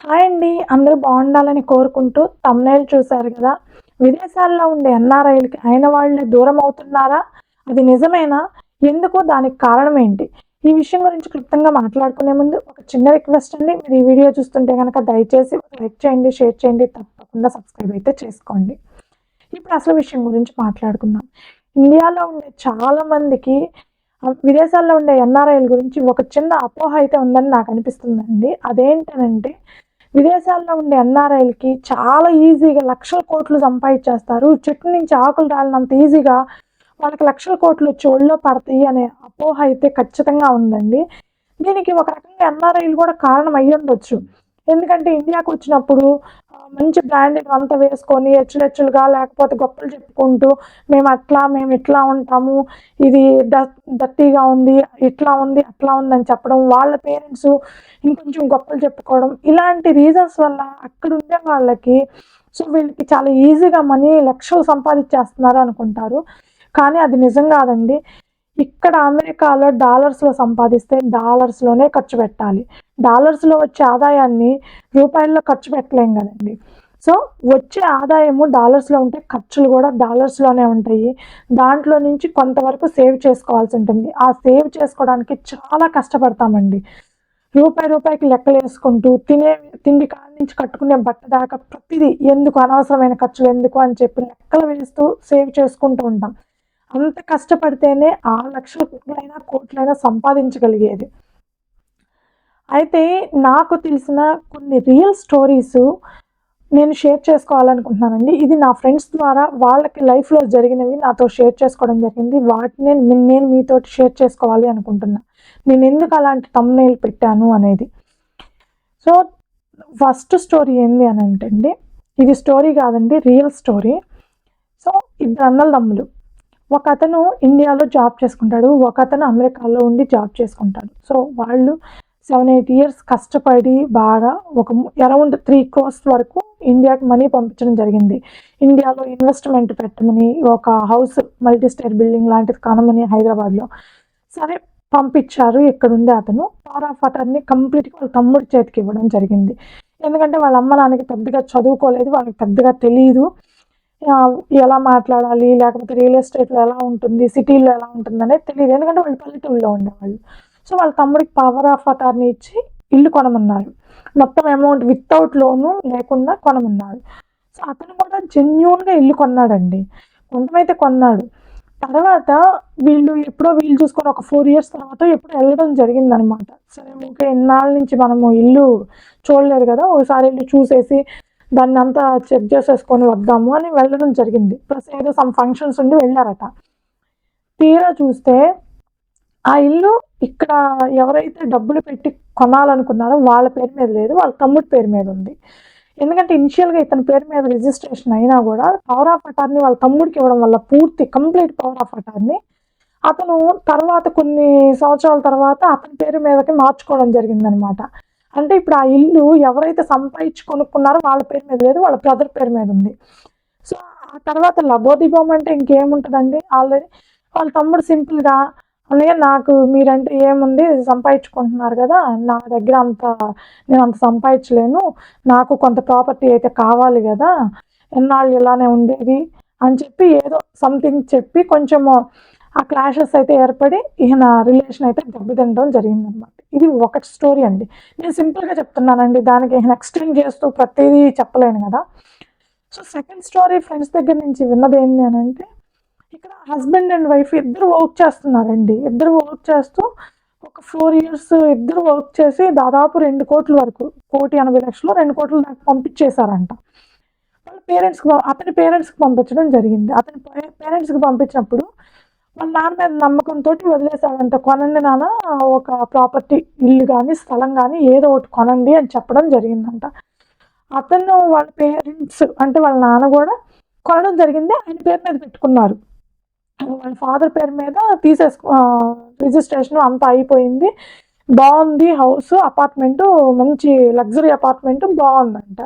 Hi అండి. అందరూ బాగుండాలని కోరుకుంటూ తమ్నేలు చూశారు కదా. విదేశాల్లో ఉండే ఎన్ఆర్ఐలకి అయిన వాళ్ళే దూరం అవుతున్నారా? అది నిజమేనా? ఎందుకు? దానికి కారణం ఏంటి? ఈ విషయం గురించి క్లుప్తంగా మాట్లాడుకునే ముందు ఒక చిన్న రిక్వెస్ట్ అండి. మీరు ఈ వీడియో చూస్తుంటే కనుక దయచేసి లైక్ చేయండి షేర్ చేయండి. తప్పకుండా సబ్స్క్రైబ్ అయితే చేసుకోండి. ఇప్పుడు అసలు విషయం గురించి మాట్లాడుకుందాం. ఇండియాలో ఉండే చాలా మందికి విదేశాల్లో ఉండే ఎన్ఆర్ఐల గురించి ఒక చిన్న అపోహ అయితే ఉందని నాకు అనిపిస్తుందండి. అదేంటనంటే విదేశాల్లో ఉండే ఎన్ఆర్ఐలకి చాలా ఈజీగా లక్షల కోట్లు సంపాదించేస్తారు. చెట్టు నుంచి ఆకులు రాలినంత ఈజీగా వాళ్ళకి లక్షల కోట్లు వచ్చి ఒళ్ళో పడతాయి అనే అపోహ అయితే ఖచ్చితంగా ఉందండి. దీనికి ఒక రకంగా ఎన్ఆర్ఐలు కూడా కారణం అయ్యి ఉండొచ్చు. ఎందుకంటే ఇండియాకు వచ్చినప్పుడు మంచి బ్రాండెడ్ అంతా వేసుకొని హెచ్చులెచ్చులుగా లేకపోతే గొప్పలు చెప్పుకుంటూ మేము అట్లా మేము ఇట్లా ఉంటాము ఇది డ డర్టీగా ఉంది ఇట్లా ఉంది అట్లా ఉంది అని చెప్పడం వాళ్ళ పేరెంట్స్ ఇంకొంచెం గొప్పలు చెప్పుకోవడం ఇలాంటి రీజన్స్ వల్ల అక్కడ ఉండే వాళ్ళకి సో వీళ్ళకి చాలా ఈజీగా మనీ లక్షలు సంపాదించేస్తున్నారు అనుకుంటారు. కానీ అది నిజం కాదండి. ఇక్కడ అమెరికాలో డాలర్స్లో సంపాదిస్తే డాలర్స్లోనే ఖర్చు పెట్టాలి. డాలర్స్లో వచ్చే ఆదాయాన్ని రూపాయల్లో ఖర్చు పెట్టలేం కదండి. సో వచ్చే ఆదాయము డాలర్స్లో ఉంటే ఖర్చులు కూడా డాలర్స్లోనే ఉంటాయి. దాంట్లో నుంచి కొంతవరకు సేవ్ చేసుకోవాల్సి ఉంటుంది. ఆ సేవ్ చేసుకోవడానికి చాలా కష్టపడతామండి. రూపాయి రూపాయికి లెక్కలు వేసుకుంటూ తినే తిండి కాడి నుంచి కట్టుకునే బట్ట దాకా ప్రతిదీ ఎందుకు అనవసరమైన ఖర్చులు ఎందుకు అని చెప్పి లెక్కలు వేస్తూ సేవ్ చేసుకుంటూ ఉంటాం. అంత కష్టపడితేనే ఆ లక్షలైనా కోట్లైనా సంపాదించగలిగేది. అయితే నాకు తెలిసిన కొన్ని రియల్ స్టోరీస్ నేను షేర్ చేసుకోవాలనుకుంటున్నానండి. ఇది నా ఫ్రెండ్స్ ద్వారా వాళ్ళకి లైఫ్లో జరిగినవి నాతో షేర్ చేసుకోవడం జరిగింది. వాటిని నేను నేను మీతో షేర్ చేసుకోవాలి అనుకుంటున్నా. నేను ఎందుకు అలాంటి తమ్నేల్ పెట్టాను అనేది. సో ఫస్ట్ స్టోరీ ఏంది అని అంటే అండి ఇది స్టోరీ కాదండి రియల్ స్టోరీ సో ఇద్దరు అన్నల తమ్ములు. ఒక అతను ఇండియాలో జాబ్ చేసుకుంటాడు ఒక అతను అమెరికాలో ఉండి జాబ్ చేసుకుంటాడు. సో వాళ్ళు సెవెన్ ఎయిట్ ఇయర్స్ కష్టపడి బాగా ఒక అరౌండ్ త్రీ క్రోర్స్ వరకు ఇండియాకి మనీ పంపించడం జరిగింది. ఇండియాలో ఇన్వెస్ట్మెంట్ పెట్టమని ఒక హౌస్ మల్టీ స్టేర్ బిల్డింగ్ లాంటిది కానమని హైదరాబాద్లో సరే పంపించారు ఇక్కడ ఉండే అతను. పవర్ ఆఫ్ అటర్నీ కంప్లీట్గా వాళ్ళ తమ్ముడి చేతికి ఇవ్వడం జరిగింది. ఎందుకంటే వాళ్ళ అమ్మ నాన్నకి పెద్దగా చదువుకోలేదు వాళ్ళకి పెద్దగా తెలియదు ఎలా మాట్లాడాలి? లేకపోతే రియల్ ఎస్టేట్లో ఎలా ఉంటుంది? సిటీలో ఎలా ఉంటుంది అనేది తెలియదు. ఎందుకంటే వాళ్ళు పల్లెటూరులో ఉండేవాళ్ళు. సో వాళ్ళ తమ్ముడికి పవర్ ఆఫ్ అటార్నీ ఇచ్చి ఇల్లు కొనమన్నారు. మొత్తం అమౌంట్ వితౌట్ లోను లేకుండా కొనమన్నారు. సో అతను కూడా జెన్యున్గా ఇల్లు కొన్నాడండి. కొంతమైతే కొన్నాడు. తర్వాత వీళ్ళు ఎప్పుడో వీళ్ళు చూసుకొని ఒక ఫోర్ ఇయర్స్ తర్వాత ఎప్పుడో వెళ్ళడం జరిగిందనమాట. సరే ఓకే ఇన్నాళ్ళ నుంచి మనము ఇల్లు చూడలేదు కదా. ఒకసారి ఇల్లు చూసేసి దాన్ని అంతా చెక్ చేసేసుకొని వద్దాము అని వెళ్ళడం జరిగింది. ప్లస్ ఏదో సమ్ ఫంక్షన్స్ ఉండి వెళ్ళారట. తీరా చూస్తే ఆ ఇల్లు ఇక్కడ ఎవరైతే డబ్బులు పెట్టి కొనాలనుకున్నారో వాళ్ళ పేరు మీద లేదు వాళ్ళ తమ్ముడి పేరు మీద ఉంది. ఎందుకంటే ఇనిషియల్గా ఇతని పేరు మీద రిజిస్ట్రేషన్ అయినా కూడా పవర్ ఆఫ్ అటార్నీ వాళ్ళ తమ్ముడికి ఇవ్వడం వల్ల పూర్తి కంప్లీట్ పవర్ ఆఫ్ అటార్నీ అతను తర్వాత కొన్ని సంవత్సరాల తర్వాత అతని పేరు మీదకి మార్చుకోవడం జరిగిందనమాట. అంటే ఇప్పుడు ఆ ఇల్లు ఎవరైతే సంపాదించి కొనుక్కున్నారో వాళ్ళ పేరు మీద లేదు వాళ్ళ బ్రదర్ పేరు మీద ఉంది. సో ఆ తర్వాత లబోదిబోం అంటే ఇంకేముంటుందండి? ఆల్రెడీ వాళ్ళ తమ్ముడు సింపుల్గా అన్నయ్య నాకు మీరంటే ఏముంది? సంపాదించుకుంటున్నారు కదా నా దగ్గర అంత నేను అంత సంపాదించలేను. నాకు కొంత ప్రాపర్టీ అయితే కావాలి కదా ఎన్నాళ్ళు ఇలానే ఉండేది? అని చెప్పి ఏదో సంథింగ్ చెప్పి కొంచెము ఆ క్లాషెస్ అయితే ఏర్పడి ఈయన రిలేషన్ అయితే దెబ్బతింటడం జరిగిందనమాట. ఇది ఒక స్టోరీ అండి. నేను సింపుల్గా చెప్తున్నానండి. దానికి ఈయన ఎక్స్టెండ్ చేస్తూ ప్రతిదీ చెప్పలేను కదా. సో సెకండ్ స్టోరీ ఫ్రెండ్స్ దగ్గర నుంచి విన్నది ఏంటి అని అంటే ఇక్కడ హస్బెండ్ అండ్ వైఫ్ ఇద్దరు వర్క్ చేస్తున్నారండి. ఇద్దరు వర్క్ చేస్తూ ఒక ఫోర్ ఇయర్స్ ఇద్దరు వర్క్ చేసి దాదాపు రెండు కోట్ల వరకు కోటి ఎనభై లక్షలు రెండు కోట్ల దాకా పంపించేశారంట. వాళ్ళ పేరెంట్స్కి అతని పేరెంట్స్కి పంపించడం జరిగింది. అతని పేరెంట్స్కి పంపించినప్పుడు వాళ్ళ నాన్న మీద నమ్మకంతో వదిలేసాడంట కొనండి నాన్న ఒక ప్రాపర్టీ ఇల్లు కానీ స్థలం కానీ ఏదో ఒకటి కొనండి అని చెప్పడం జరిగిందంట. అతను వాళ్ళ పేరెంట్స్ అంటే వాళ్ళ నాన్న కూడా కొనడం జరిగింది ఆయన పేరు మీద పెట్టుకున్నారు. వాళ్ళ ఫాదర్ పేరు మీద తీసేసుకో రిజిస్ట్రేషన్ అంతా అయిపోయింది. బాగుంది హౌస్ అపార్ట్మెంటు మంచి లగ్జరీ అపార్ట్మెంట్ బాగుందంట.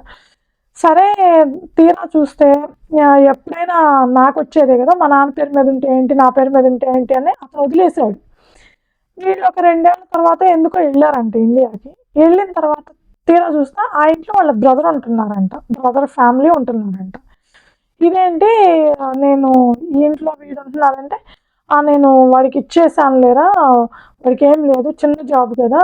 సరే తీరా చూస్తే ఎప్పుడైనా నాకు వచ్చేదే కదా మా నాన్న పేరు మీద ఉంటే ఏంటి నా పేరు మీద ఉంటే ఏంటి అని అతను వదిలేసాడు. వీళ్ళు ఒక రెండేళ్ళ తర్వాత ఎందుకో వెళ్ళారంట ఇండియాకి. వెళ్ళిన తర్వాత తీరా చూస్తే ఆ ఇంట్లో వాళ్ళ బ్రదర్ ఉంటున్నారంట బ్రదర్ ఫ్యామిలీ ఉంటున్నారంట. ఇదేంటి నేను ఈ ఇంట్లో వీడు ఉంటున్నారంటే నేను వాడికి ఇచ్చేసాను లేరా వాడికి ఏం లేదు చిన్న జాబ్ కదా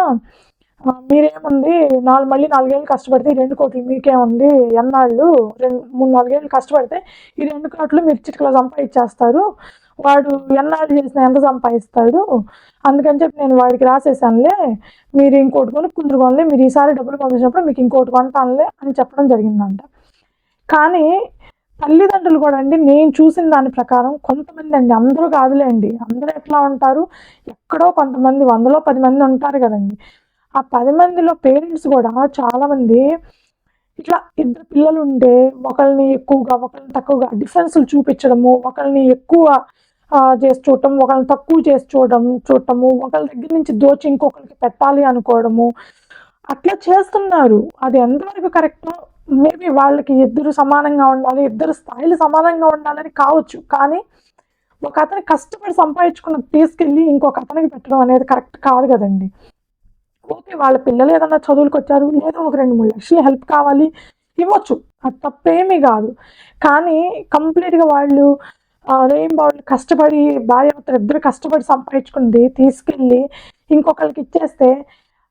మీరేముంది? నాలుగు మళ్ళీ నాలుగేళ్ళు కష్టపడితే ఈ రెండు కోట్లు మీకేముంది? ఎన్నాళ్ళు? రెండు మూడు నాలుగేళ్ళు కష్టపడితే ఈ రెండు కోట్లు మీరు చిటికలో సంపాదించేస్తారు. వాడు ఎన్నాళ్ళు చేసిన ఎంత సంపాదిస్తాడు? అందుకని చెప్పి నేను వాడికి రాసేసానులే మీరు ఇంకోటి కొని కుందరుకోనులే మీరు ఈసారి డబ్బులు పంపించినప్పుడు మీకు ఇంకోటి కొంటానులే అని చెప్పడం జరిగిందంట. కానీ తల్లిదండ్రులు కూడా అండి నేను చూసిన దాని ప్రకారం కొంతమంది అండి అందరూ కాదులేండి. అందరూ ఎట్లా ఉంటారు? ఎక్కడో కొంతమంది వందలో పది మంది ఉంటారు కదండి. ఆ పది మందిలో పేరెంట్స్ కూడా చాలామంది ఇట్లా ఇద్దరు పిల్లలు ఉంటే ఒకరిని ఎక్కువగా ఒకరిని తక్కువగా డిఫరెన్స్లు చూపించడము ఒకరిని ఎక్కువ చేసి చూడటం ఒకరిని తక్కువ చేసి చూడడం చూడటము ఒకళ్ళ దగ్గర నుంచి దోచి ఇంకొకరికి పెట్టాలి అనుకోవడము. అట్లా చేస్తున్నారు. అది ఎంతవరకు కరెక్ట్ మేబీ వాళ్ళకి ఇద్దరు సమానంగా ఉండాలి ఇద్దరు స్థాయిలు సమానంగా ఉండాలని కావచ్చు. కానీ ఒక అతను కష్టపడి సంపాదించుకున్న తీసుకెళ్ళి ఇంకొక అతనికి పెట్టడం అనేది కరెక్ట్ కాదు కదండి. ఓకే వాళ్ళ పిల్లలు ఏదన్నా చదువులకు వచ్చారు లేదా ఒక రెండు మూడు లక్షలు హెల్ప్ కావాలి ఇవ్వచ్చు. అది తప్పేమీ కాదు. కానీ కంప్లీట్గా వాళ్ళు ఏం వాళ్ళు కష్టపడి భార్య భర్తలు ఇద్దరు కష్టపడి సంపాదించుకుంది తీసుకెళ్ళి ఇంకొకరికి ఇచ్చేస్తే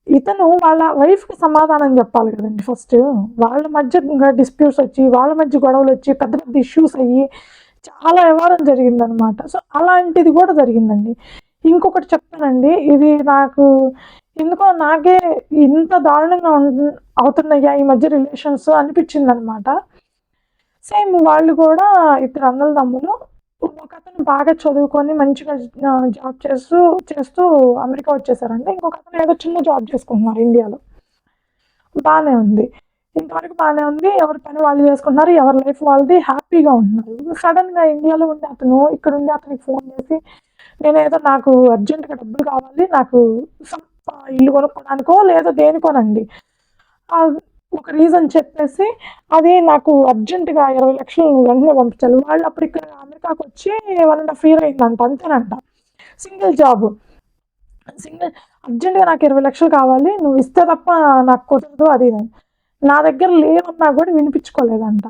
ఇతను వాళ్ళ వైఫ్కి సమాధానం చెప్పాలి కదండి ఫస్ట్. వాళ్ళ మధ్య డిస్ప్యూట్స్ వచ్చి వాళ్ళ మధ్య గొడవలు వచ్చి పెద్ద పెద్ద ఇష్యూస్ అయ్యి చాలా వ్యవహారం జరిగిందనమాట సో అలాంటిది కూడా జరిగిందండి. ఇంకొకటి చెప్తానండి. ఇది నాకు ఎందుకో నాకే ఇంత దారుణంగా అవుతున్నాయా ఈ మధ్య రిలేషన్స్ అనిపించింది అనమాట సేమ్ వాళ్ళు కూడా ఇద్దరు అన్నల తమ్ములు ఒక అతను బాగా చదువుకొని మంచిగా జాబ్ చేస్తూ చేస్తూ అమెరికా వచ్చేసారంటే ఇంకొక అతను ఏదో చిన్న జాబ్ చేసుకుంటున్నారు ఇండియాలో. బాగానే ఉంది. ఇంతవరకు బాగానే ఉంది. ఎవరి పని వాళ్ళు చేసుకుంటున్నారు ఎవరి లైఫ్ వాళ్ళది. హ్యాపీగా ఉంటున్నారు. సడన్గా ఇండియాలో ఉండే అతను ఇక్కడ ఉండే అతనికి ఫోన్ చేసి నేను ఏదో నాకు అర్జెంటుగా డబ్బులు కావాలి నాకు some, ఇల్లు కొనుక్కోడానికో లేదో దేనికోనండి. ఒక రీజన్ చెప్పేసి అది నాకు అర్జెంటుగా ఇరవై లక్షలు వెంటనే పంపించాలి వాళ్ళు అప్పుడు ఇక్కడ అమెరికాకు వచ్చి వన్ అండ్ హాఫ్ ఇయర్ అయిందంట అంతేనంట. సింగిల్ జాబ్ సింగిల్ అర్జెంటుగా నాకు ఇరవై లక్షలు కావాలి నువ్వు ఇస్తే తప్ప నాకు కుదరదు అది నా దగ్గర లేవన్నా కూడా వినిపించుకోలేదంట.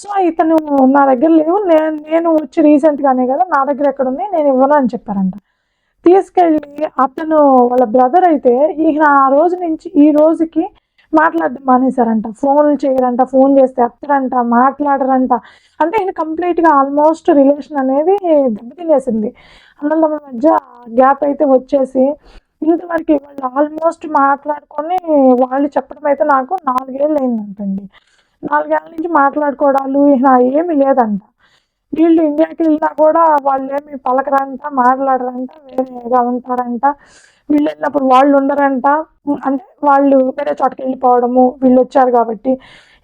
సో ఇతను నా దగ్గర లేవు నేను నేను వచ్చి రీసెంట్గానే కదా నా దగ్గర ఎక్కడ ఉన్నాయి నేను ఇవ్వను అని చెప్పారంట. తీసుకెళ్ళి అతను వాళ్ళ బ్రదర్ అయితే ఈయన ఆ రోజు నుంచి ఈ రోజుకి మాట్లాడడం మానేశారంట. ఫోన్లు చేయరంట ఫోన్ చేస్తే ఎత్తరంట మాట్లాడరంట. అంటే ఈయన కంప్లీట్గా ఆల్మోస్ట్ రిలేషన్ అనేది దెబ్బతినేసింది. అన్నదమ్ముల మధ్య గ్యాప్ అయితే వచ్చేసి ఇంతవరకు వాళ్ళు ఆల్మోస్ట్ మాట్లాడుకొని వాళ్ళు చెప్పడం అయితే నాకు నాలుగేళ్ళు అయిందంటండి. నాలుగేళ్ళ నుంచి మాట్లాడుకోవడాలు ఇక ఏమీ లేదంట. వీళ్ళు ఇండియాకి వెళ్ళినా కూడా వాళ్ళు ఏమి పలకరంట మాట్లాడరంట వేరేగా ఉంటారంట. వీళ్ళు వెళ్ళినప్పుడు వాళ్ళు ఉండరంట. అంటే వాళ్ళు వేరే చోటకి వెళ్ళిపోవడము వీళ్ళు వచ్చారు కాబట్టి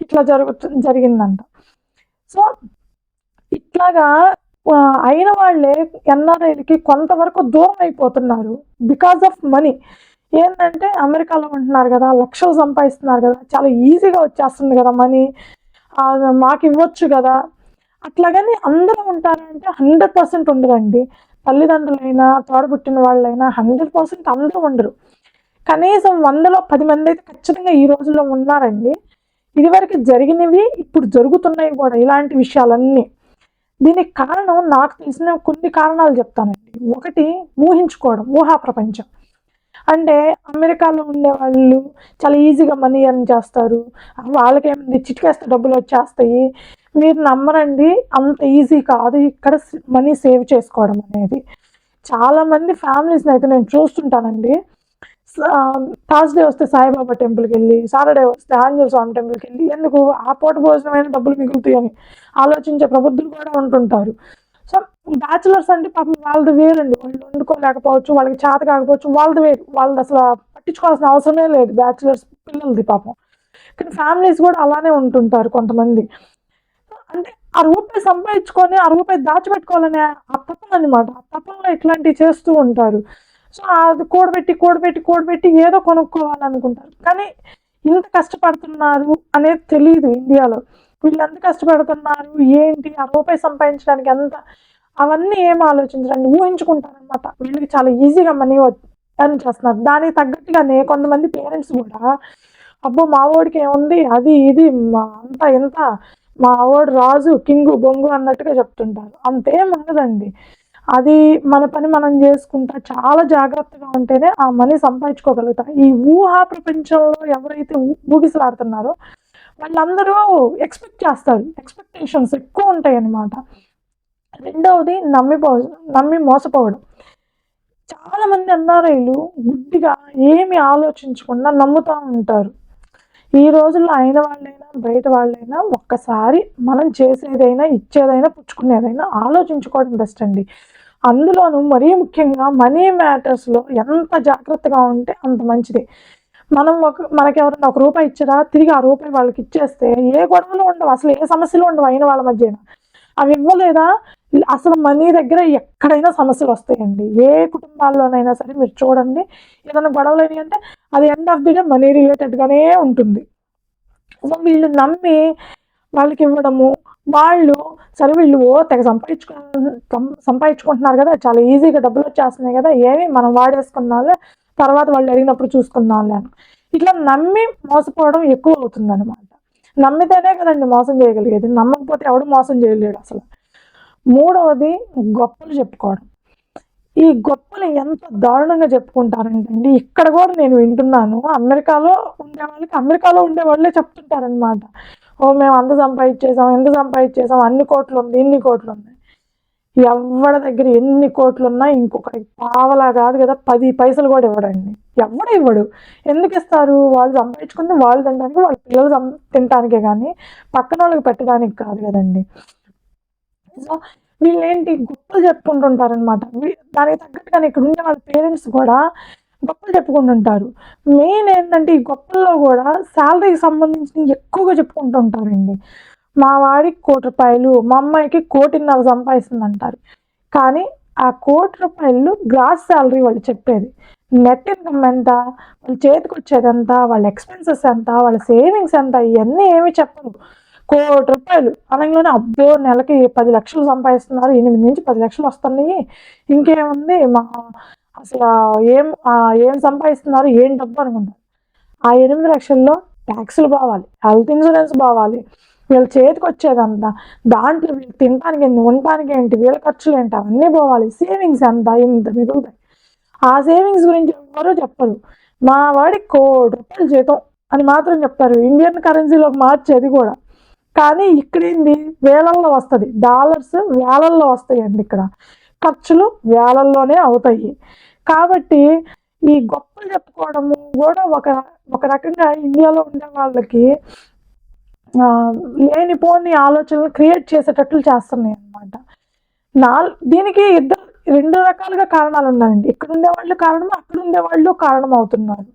ఇట్లా జరుగు జరిగిందంట. సో ఇట్లాగా అయిన వాళ్ళే ఎన్ఆర్ఐలకి కొంతవరకు దూరం అయిపోతున్నారు బికాస్ ఆఫ్ మనీ. ఏంటంటే అమెరికాలో ఉంటున్నారు కదా లక్షలు సంపాదిస్తున్నారు కదా చాలా ఈజీగా వచ్చేస్తుంది కదా మనీ. మాకు ఇవ్వచ్చు కదా. అట్లాగని అందరూ ఉంటారంటే హండ్రెడ్ పర్సెంట్ ఉండరండి. తల్లిదండ్రులైనా తోడబుట్టిన వాళ్ళైనా హండ్రెడ్ పర్సెంట్ అందరూ ఉండరు. కనీసం వందలో పది మంది అయితే ఖచ్చితంగా ఈ రోజుల్లో ఉన్నారండి. ఇదివరకు జరిగినవి ఇప్పుడు జరుగుతున్నాయి కూడా ఇలాంటి విషయాలన్నీ. దీనికి కారణం నాకు తెలిసిన కొన్ని కారణాలు చెప్తానండి. ఒకటి ఊహించుకోవడం ఊహా ప్రపంచం. అంటే అమెరికాలో ఉండే వాళ్ళు చాలా ఈజీగా మనీ ఎర్న్ చేస్తారు. వాళ్ళకేమైంది చిటికేస్తే డబ్బులు వచ్చేస్తాయి. మీరు నమ్మరండి. అంత ఈజీ కాదు. ఇక్కడ మనీ సేవ్ చేసుకోవడం అనేది. చాలామంది ఫ్యామిలీస్ని అయితే నేను చూస్తుంటానండి. థర్స్డే వస్తే సాయిబాబా టెంపుల్కి వెళ్ళి సాటర్డే వస్తే ఆంజనేయ స్వామి టెంపుల్కి వెళ్ళి ఎందుకు ఆ పూట భోజనమైన డబ్బులు మిగులుతాయని ఆలోచించే ప్రబుద్ధులు కూడా ఉంటుంటారు. సో బ్యాచులర్స్ అంటే పాపం వాళ్ళది వేరండి. వాళ్ళు వండుకోలేకపోవచ్చు వాళ్ళకి చేత కాకపోవచ్చు వాళ్ళది వేరు. వాళ్ళది అసలు పట్టించుకోవాల్సిన అవసరమే లేదు బ్యాచులర్స్ పిల్లలది పాపం. కానీ ఫ్యామిలీస్ కూడా అలానే ఉంటుంటారు కొంతమంది. అంటే ఆ రూపాయి సంపాదించుకొని ఆ రూపాయి దాచిపెట్టుకోవాలనే ఆ తపన అనమాట ఆ తపనలో ఇట్లాంటివి చేస్తూ ఉంటారు. సో అది కూడబెట్టి కూడబెట్టి కూడబెట్టి ఏదో కొనుక్కోవాలనుకుంటారు. కానీ ఇంత కష్టపడుతున్నారు అనేది తెలియదు ఇండియాలో. వీళ్ళు ఎంత కష్టపడుతున్నారు ఏంటి ఆ రూపాయి సంపాదించడానికి ఎంత అవన్నీ ఏం ఆలోచించరండి. ఊహించుకుంటారనమాట వీళ్ళకి చాలా ఈజీగా మనీ ఎర్న్ చేస్తున్నారు. దానికి తగ్గట్టుగానే కొంతమంది పేరెంట్స్ కూడా అబ్బో మా వాడికి ఏముంది అది ఇది మా ఎంత మా వాడు రాజు కింగు బొంగు అన్నట్టుగా చెప్తుంటారు. అంతేం ఉండదండి అది మన పని మనం చేసుకుంటా చాలా జాగ్రత్తగా ఉంటేనే ఆ మనీ సంపాదించుకోగలుగుతాం. ఈ ఊహా ప్రపంచంలో ఎవరైతే ఊగిసలాడుతున్నారో వాళ్ళందరూ ఎక్స్పెక్ట్ చేస్తారు. ఎక్స్పెక్టేషన్స్ ఎక్కువ ఉంటాయి అన్నమాట రెండవది నమ్మిపో నమ్మి మోసపోవడం. చాలామంది అన్నారైలు గుడ్డిగా ఏమి ఆలోచించకుండా నమ్ముతూ ఉంటారు. ఈ రోజుల్లో అయిన వాళ్ళైనా బయట వాళ్ళైనా ఒక్కసారి మనం చేసేదైనా ఇచ్చేదైనా పుచ్చుకునేదైనా ఆలోచించుకోవడం బెస్ట్ అండి. అందులోనూ మరీ ముఖ్యంగా మనీ మ్యాటర్స్లో ఎంత జాగ్రత్తగా ఉంటే అంత మంచిది. మనం ఒక మనకి ఎవరైనా ఒక రూపాయి ఇచ్చారా తిరిగి ఆ రూపాయి వాళ్ళకి ఇచ్చేస్తే ఏ గొడవలు ఉండవు అసలు ఏ సమస్యలు ఉండవు అయిన వాళ్ళ మధ్యన. అవి ఇవ్వలేదా? అసలు మనీ దగ్గర ఎక్కడైనా సమస్యలు వస్తాయండి. ఏ కుటుంబాల్లోనైనా సరే మీరు చూడండి ఏదైనా గొడవలు అయినాయి అంటే అది end of the day money రిలేటెడ్గానే ఉంటుంది. సో వీళ్ళు నమ్మి వాళ్ళకి ఇవ్వడము వాళ్ళు సరే వీళ్ళు ఓ తెగ సంపాదించుకు సంపాదించుకుంటున్నారు కదా చాలా ఈజీగా డబ్బులు వచ్చేస్తున్నాయి కదా ఏమి మనం వాడేసుకున్నాలే తర్వాత వాళ్ళు అడిగినప్పుడు చూసుకుందాంలే ఇట్లా నమ్మి మోసపోవడం ఎక్కువ అవుతుంది అనమాట నమ్మితేనే కదండి మోసం చేయగలిగేది నమ్మకపోతే ఎవడు మోసం చేయలేడు అసలు. మూడవది గొప్పలు చెప్పుకోవడం. ఈ గొప్పలు ఎంత దారుణంగా చెప్పుకుంటారంటండి. ఇక్కడ కూడా నేను వింటున్నాను. అమెరికాలో ఉండే వాళ్ళకి అమెరికాలో ఉండే వాళ్ళే చెప్తుంటారనమాట ఓ మేము అంత సంపాదించేసాం ఎంత సంపాదించేసాం అన్ని కోట్లు ఉంది ఇన్ని కోట్లు ఉంది. ఎవరి దగ్గర ఎన్ని కోట్లు ఉన్నా ఇంకొకటి పావలా కాదు కదా పది పైసలు కూడా ఇవ్వడండి. ఎవడు ఇవ్వడు. ఎందుకు ఇస్తారు? వాళ్ళు సంపాదించుకుంది వాళ్ళు తినడానికి వాళ్ళ పిల్లలు సం- తినడానికే కానీ పక్కన వాళ్ళకి పెట్టడానికి కాదు కదండి. సో వీళ్ళేంటి గొప్పలు చెప్పుకుంటుంటారనమాట దానికి తగ్గట్టుగానే ఇక్కడ ఉండే వాళ్ళ పేరెంట్స్ కూడా గొప్పలు చెప్పుకుంటుంటారు. మెయిన్ ఏంటంటే ఈ గొప్పల్లో కూడా శాలరీకి సంబంధించి ఎక్కువగా చెప్పుకుంటుంటారండి. మా వాడికి కోటి రూపాయలు మా అమ్మాయికి కోటిన్నర సంపాదిస్తుంది అంటారు కానీ ఆ కోటి రూపాయలు గ్రాస్ శాలరీ వాళ్ళు చెప్పేది. నెట్ ఇన్కమ్ ఎంత వాళ్ళ చేతికి వచ్చేది ఎంత వాళ్ళ ఎక్స్పెన్సెస్ ఎంత వాళ్ళ సేవింగ్స్ ఎంత ఇవన్నీ ఏమి చెప్పరు. కోటి రూపాయలు. అనగానే అబ్బో నెలకి పది లక్షలు సంపాదిస్తున్నారు. ఎనిమిది నుంచి పది లక్షలు వస్తున్నాయి. ఇంకేముంది? మా అసలు ఏం ఏం సంపాదిస్తున్నారు? ఏం డబ్బు అనుకుంటారు. ఆ ఎనిమిది లక్షల్లో ట్యాక్సులు పోవాలి. హెల్త్ ఇన్సూరెన్స్ బావాలి వీళ్ళ చేతికి వచ్చేదంతా. దాంట్లో వీళ్ళు తినడానికి ఏంటి ఉండటానికి ఏంటి వీళ్ళ ఖర్చులు ఏంటి అవన్నీ పోవాలి. సేవింగ్స్ ఎంత? ఇంత మిగులుతాయి. ఆ సేవింగ్స్ గురించి ఎవరూ చెప్పరు. మా వాడికి కోటి రూపాయలు జీతం అని మాత్రం చెప్తారు. ఇండియన్ కరెన్సీలోకి మార్చేది కూడా. కానీ ఇక్కడేంది వేలల్లో వస్తుంది. డాలర్స్ వేలల్లో వస్తాయండి ఇక్కడ. ఖర్చులు వేలల్లోనే అవుతాయి. కాబట్టి ఈ గొప్పలు చెప్పుకోవడము కూడా ఒక ఒక రకంగా ఇండియాలో ఉండే వాళ్ళకి లేనిపోని ఆలోచనలు క్రియేట్ చేసేటట్లు చేస్తున్నాయి అన్నమాట నా దీనికి ఇద్దరు రెండు రకాలుగా కారణాలు ఉన్నాయండి. ఇక్కడ ఉండే వాళ్ళు కారణం అక్కడ ఉండేవాళ్ళు కారణం అవుతున్నారు.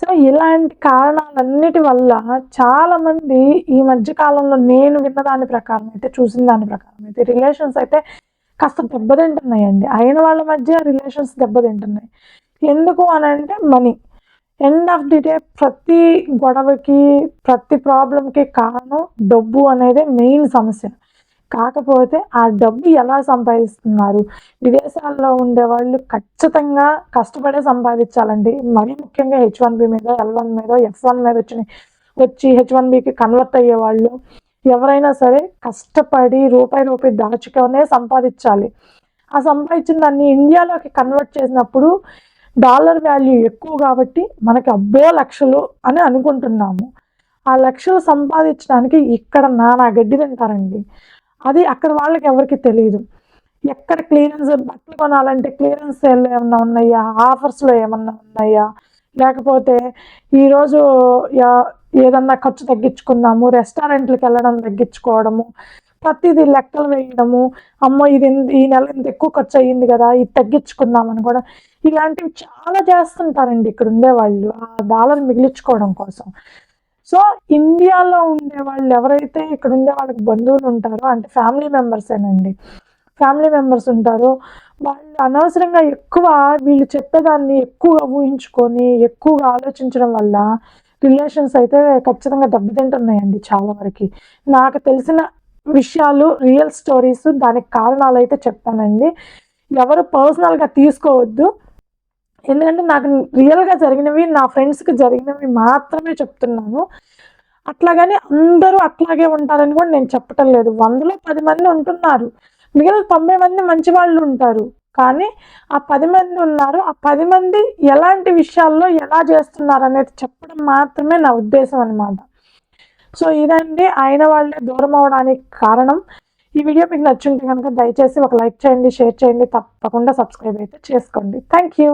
సో ఇలాంటి కారణాలన్నిటి వల్ల చాలా మంది ఈ మధ్య కాలంలో నేను విన్న దాని ప్రకారం అయితే చూసిన దాని ప్రకారం అయితే రిలేషన్స్ అయితే కాస్త దెబ్బతింటున్నాయండి. అయిన వాళ్ళ మధ్య రిలేషన్స్ దెబ్బతింటున్నాయి. ఎందుకు అని అంటే money. End of the day ప్రతి గొడవకి ప్రతి ప్రాబ్లంకి కారణం డబ్బు అనేది మెయిన్ సమస్య. కాకపోతే ఆ డబ్బు ఎలా సంపాదిస్తున్నారు? విదేశాల్లో ఉండే వాళ్ళు ఖచ్చితంగా కష్టపడే సంపాదించాలండి. మరీ ముఖ్యంగా హెచ్ వన్ బి మీద ఎల్ వన్ మీద ఎఫ్ వన్ మీద వచ్చినాయి. వచ్చి హెచ్ వన్ బికి కన్వర్ట్ అయ్యే వాళ్ళు ఎవరైనా సరే కష్టపడి రూపాయి రూపాయి దాచుకొనే సంపాదించాలి. ఆ సంపాదించిన దాన్ని ఇండియాలోకి కన్వర్ట్ చేసినప్పుడు డాలర్ వాల్యూ ఎక్కువ కాబట్టి మనకి అబ్బో లక్షలు అని అనుకుంటున్నాము. ఆ లక్షలు సంపాదించడానికి ఇక్కడ నానా గడ్డి తింటారండి. అది అక్కడ వాళ్ళకి ఎవరికి తెలియదు ఎక్కడ క్లియరెన్స్ బట్టలు కొనాలంటే క్లియరెన్స్ సేల్ ఏమన్నా ఉన్నాయా? ఆఫర్స్లో ఏమన్నా ఉన్నాయా? లేకపోతే ఈరోజు ఏదన్నా ఖర్చు తగ్గించుకుందాము రెస్టారెంట్లకు వెళ్ళడం తగ్గించుకోవడము ప్రతిదీ లెక్కలు వేయడము అమ్మో ఇది ఈ నెల ఇంత ఎక్కువ ఖర్చు అయ్యింది కదా ఇది తగ్గించుకుందామని కూడా ఇలాంటివి చాలా చేస్తుంటారండి ఇక్కడ ఉండేవాళ్ళు ఆ డాలర్ మిగిలించుకోవడం కోసం. సో ఇండియాలో ఉండే వాళ్ళు ఎవరైతే ఇక్కడ ఉండే వాళ్ళకి బంధువులు ఉంటారో అంటే ఫ్యామిలీ మెంబర్సేనండి ఫ్యామిలీ మెంబర్స్ ఉంటారు. వాళ్ళు అనవసరంగా ఎక్కువ వీళ్ళు చెప్పేదాన్ని ఎక్కువగా ఊహించుకొని ఎక్కువగా ఆలోచించడం వల్ల రిలేషన్స్ అయితే ఖచ్చితంగా దెబ్బతింటున్నాయండి చాలా వరకు. నాకు తెలిసిన విషయాలు రియల్ స్టోరీస్ దానికి కారణాలు అయితే చెప్పానండి. ఎవరు పర్సనల్గా తీసుకోవద్దు. ఎందుకంటే నాకు రియల్గా జరిగినవి నా ఫ్రెండ్స్కి జరిగినవి మాత్రమే చెప్తున్నాను. అట్లాగని అందరూ అట్లాగే ఉంటారని కూడా నేను చెప్పటం లేదు. వందలో పది మంది ఉంటున్నారు. మిగిలిన తొంభై మంది మంచి వాళ్ళు ఉంటారు. కానీ ఆ పది మంది ఉన్నారు. ఆ పది మంది ఎలాంటి విషయాల్లో ఎలా చేస్తున్నారు అనేది చెప్పడం మాత్రమే నా ఉద్దేశం అనమాట సో ఇదండి ఆయన వాళ్ళే దూరం అవడానికి కారణం. ఈ వీడియో మీకు నచ్చుంటే కనుక దయచేసి ఒక లైక్ చేయండి షేర్ చేయండి. తప్పకుండా సబ్స్క్రైబ్ అయితే చేసుకోండి. Thank you